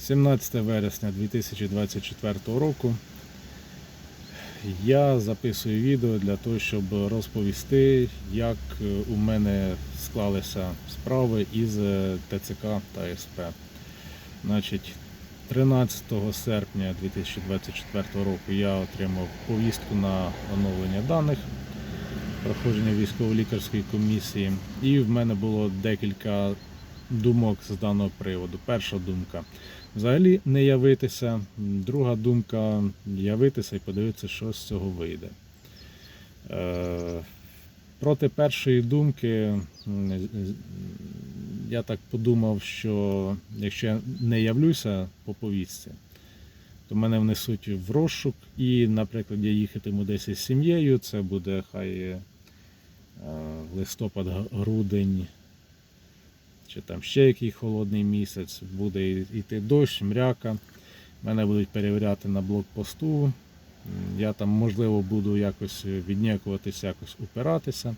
17 вересня 2024 року. Я записую відео для того, щоб розповісти, як е, у мене склалися справи із е, ТЦК та СП. Значить, 13 серпня 2024 року я отримав повістку на оновлення даних проходження військово-лікарської комісії. І в мене було декілька думок з даного приводу. Перша думка взагалі не явитися. Друга думка явитися і подивитися, що з цього вийде. Е, Проти першої думки я так подумав, що якщо я не явлюся по повістці, то мене внесуть в розшук, і, наприклад, я їхатиму десь із сім'єю, це буде хай е, листопад, г- грудень, чи там ще який холодний місяць, буде йти дощ, мряка. Мене будуть перевіряти на блокпосту. Я там, можливо, буду якось віднякуватися, якось упиратися.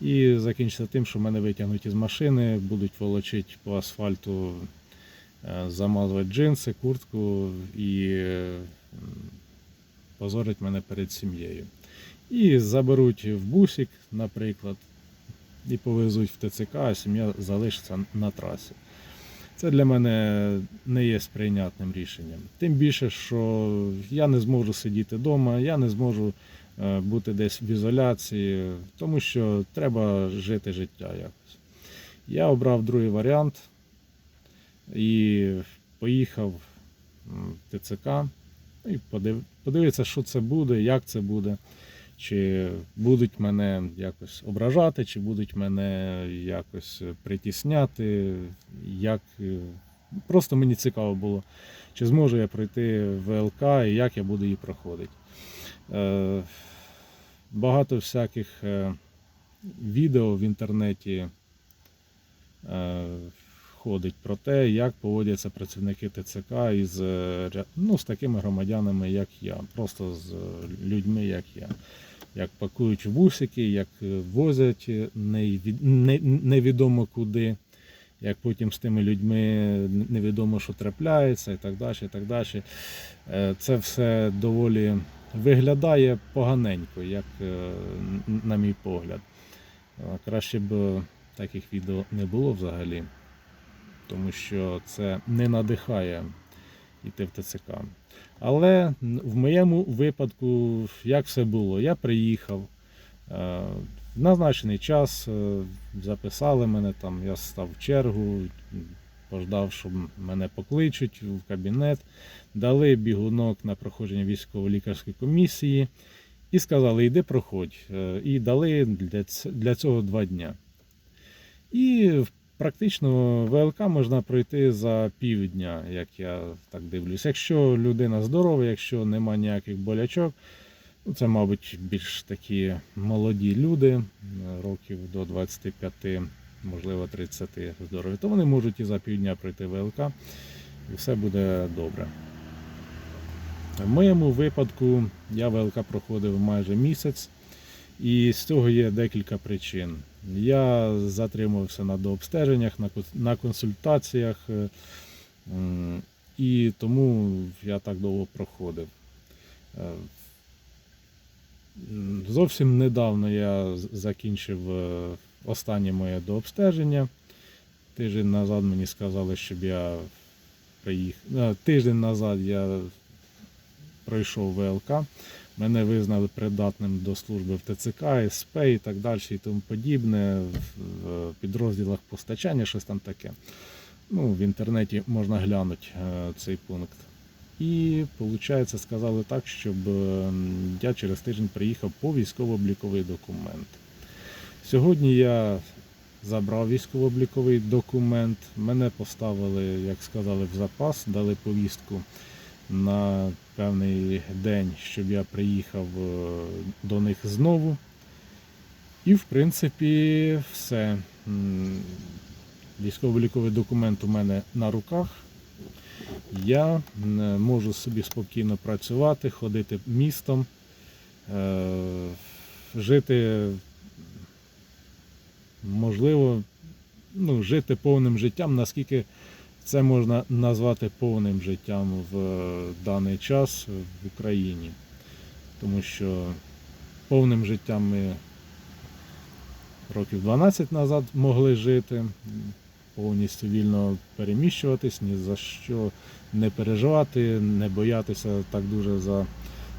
І закінчиться тим, що мене витягнуть із машини, будуть волочити по асфальту, е, замазувати джинси, куртку і е, позорить мене перед сім'єю. І заберуть в бусик, наприклад, і повезуть в ТЦК, а сім'я залишиться на трасі. Це для мене не є сприйнятним рішенням. Тим більше, що я не зможу сидіти вдома, я не зможу е, бути десь в ізоляції, тому що треба жити життя якось. Я обрав другий варіант і поїхав в ТЦК і подив- подивитися, що це буде, як це буде. Чи будуть мене якось ображати, чи будуть мене якось притісняти, як е, просто мені цікаво було, чи зможу я пройти ВЛК і як я буду її проходити. Е, Багато всяких е, відео в інтернеті е, ходить про те, як поводяться працівники ТЦК із, е, ну, з такими громадянами, як я, просто з е, людьми, як я як пакують в бусики, як е, возять невідомо куди, як потім з тими людьми невідомо, що трапляється, і так далі. І так далі. Це все доволі виглядає поганенько, як на мій погляд. Краще б таких відео не було взагалі, тому що це не надихає йти в ТЦК. Але в моєму випадку, як все було, я приїхав е, в назначений час, е, записали мене там, я став в чергу, пождав, що мене покличуть в кабінет, дали бігунок на проходження військово-лікарської комісії і сказали, йди проходь. Е, І дали для цього два дня. І практично ВЛК можна пройти за півдня, як я так дивлюсь. Якщо людина здорова, якщо нема ніяких болячок, ну це, мабуть, більш такі молоді люди, років до 25, можливо, 30 здорові, то вони можуть і за півдня пройти ВЛК, і все буде добре. В моєму випадку я ВЛК проходив майже місяць, і з цього є декілька причин. Я затримувався на дообстеженнях, на консультаціях, е, і тому я так довго проходив. Е, Зовсім недавно я закінчив е, останнє моє дообстеження. Тиждень назад мені сказали, щоб я приїхав. Тиждень назад я пройшов ВЛК. Мене визнали придатним до служби в ТЦК, СП і так далі, і тому подібне, в підрозділах постачання, щось там таке. Ну, в інтернеті можна глянути е, цей пункт. І, виходить, сказали так, щоб е, я через тиждень приїхав по військово-обліковий документ. Сьогодні я забрав військово-обліковий документ, мене поставили, як сказали, в запас, дали повістку на певний день, щоб я приїхав е, до них знову. І, в принципі, все. Військово-ліковий документ у мене на руках. Я можу собі спокійно працювати, ходити містом, е, жити, можливо, ну, жити повним життям, наскільки це можна назвати повним життям в е, даний час в Україні. Тому що повним життям ми років 12 назад могли жити, повністю вільно переміщуватись, ні за що не переживати, не боятися так дуже за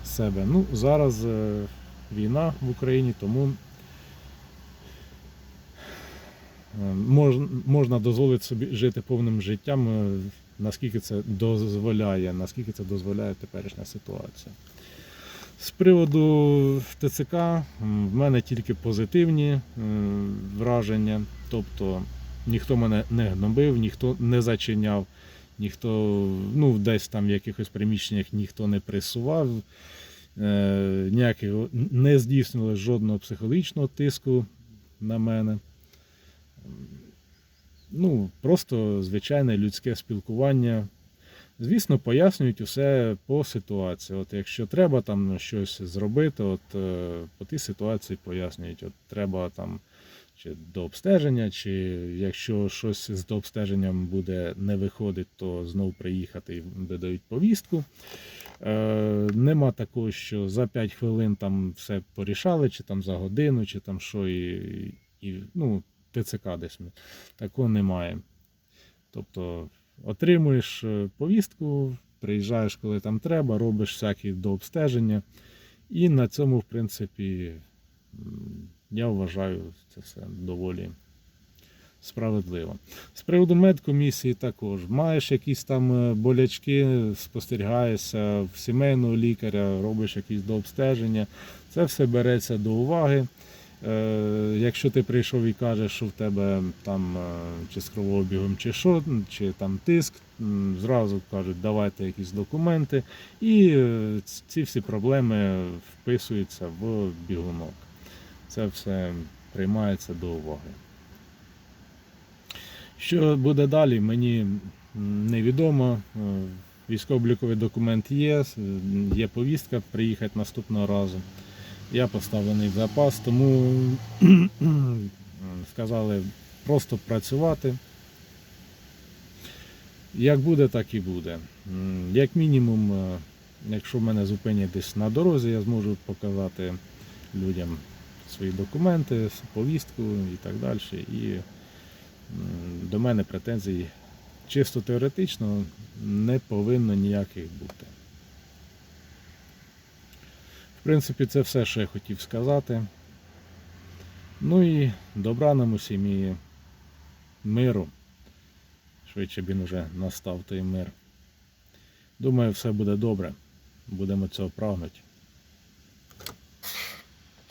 себе. Ну, зараз е, війна в Україні, тому е, можна, можна дозволити собі жити повним життям, е, наскільки це дозволяє, наскільки це дозволяє теперішня ситуація. З приводу ТЦК в мене тільки позитивні е, враження. Тобто ніхто мене не гнобив, ніхто не зачиняв, ніхто ну, десь там в якихось приміщеннях ніхто не пресував, е, ніякого не здійснювали жодного психологічного тиску на мене. Ну, просто звичайне людське спілкування. Звісно, пояснюють усе по ситуації. От якщо треба там щось зробити, от е, по тій ситуації пояснюють, от треба там чи до обстеження, чи якщо щось з дообстеженням буде не виходить, то знов приїхати і видають повістку. Е, нема такого, що за 5 хвилин там все порішали, чи там за годину, чи там що, і, і ну, ТЦК. Такого немає. Тобто отримуєш е, повістку, приїжджаєш, коли там треба, робиш всякі дообстеження. І на цьому, в принципі, я вважаю це все доволі справедливо. З приводу медкомісії також. Маєш якісь там е, болячки, спостерігаєшся в сімейного лікаря, робиш якісь дообстеження. Це все береться до уваги. Е, Якщо ти прийшов і кажеш, що в тебе там е, чи з кровообігом, чи що, чи там тиск, зразу кажуть, давайте якісь документи, і е, ці всі проблеми вписуються в бігунок. Це все приймається до уваги. Що буде далі, мені невідомо. Військово-обліковий документ є, є повістка приїхати наступного разу. Я поставлений в запас, тому сказали просто працювати. Як буде, так і буде. Як мінімум, е, якщо мене зупинять десь на дорозі, я зможу показати людям свої документи, повістку і так далі. І до мене претензій чисто теоретично не повинно ніяких бути. Принципі, це все, що я хотів сказати. Ну і добра нам усім і миру. Швидше він уже настав той мир. Думаю, все буде добре. Будемо цього прагнути.